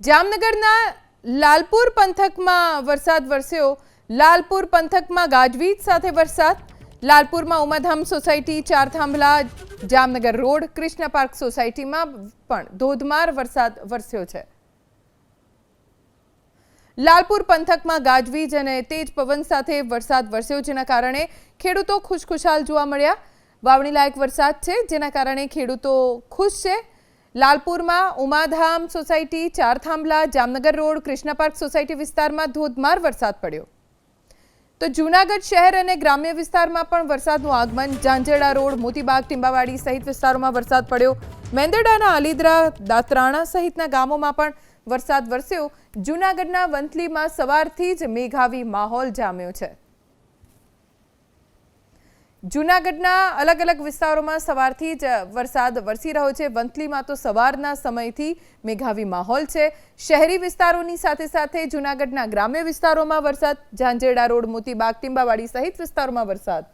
જામનગરના લાલપુર પંથકમાં વરસાદ વરસ્યો. લાલપુર પંથકમાં ગાજવીજ સાથે વરસાદ. લાલપુરમાં ઉમાધામ સોસાયટી ચાર થાંભલા, જામનગર રોડ, કૃષ્ણ પાર્ક સોસાયટીમાં પણ ધોધમાર વરસાદ વરસ્યો છે. લાલપુર પંથકમાં ગાજવીજ અને તેજ પવન સાથે વરસાદ વરસ્યો, જેના કારણે ખેડૂતો ખુશખુશાલ જોવા મળ્યા. વાવણી લાયક વરસાદ છે, જેના કારણે ખેડૂતો ખુશ છે. લાલપુરમાં ઉમાધામ સોસાયટી ચાર થાંભલા જામનગર રોડ, કૃષ્ણ સોસાયટી વિસ્તારમાં ધોધમાર વરસાદ પડ્યો. તો જૂનાગઢ શહેર અને ગ્રામ્ય વિસ્તારમાં પણ વરસાદનું આગમન. જાંજેડા રોડ, મોતીબાગ, ટીંબાવાડી સહિત વિસ્તારોમાં વરસાદ પડ્યો. મેંદરડાના અલીદરા, દાતરાણા સહિતના ગામોમાં પણ વરસાદ વરસ્યો. જૂનાગઢના વંથલીમાં સવારથી જ મેઘાવી માહોલ જામ્યો છે. જૂનાગઢના અલગ અલગ વિસ્તારોમાં સવારથી જ વરસાદ વરસી રહ્યો છે. વંથલીમાં તો સવારના સમયથી મેઘાવી માહોલ છે. શહેરી વિસ્તારોની સાથે સાથે જૂનાગઢના ગ્રામ્ય વિસ્તારોમાં વરસાદ, ઝાંઝેડા રોડ, મોતીબાગ, ટીંબાવાડી સહિત વિસ્તારોમાં વરસાદ.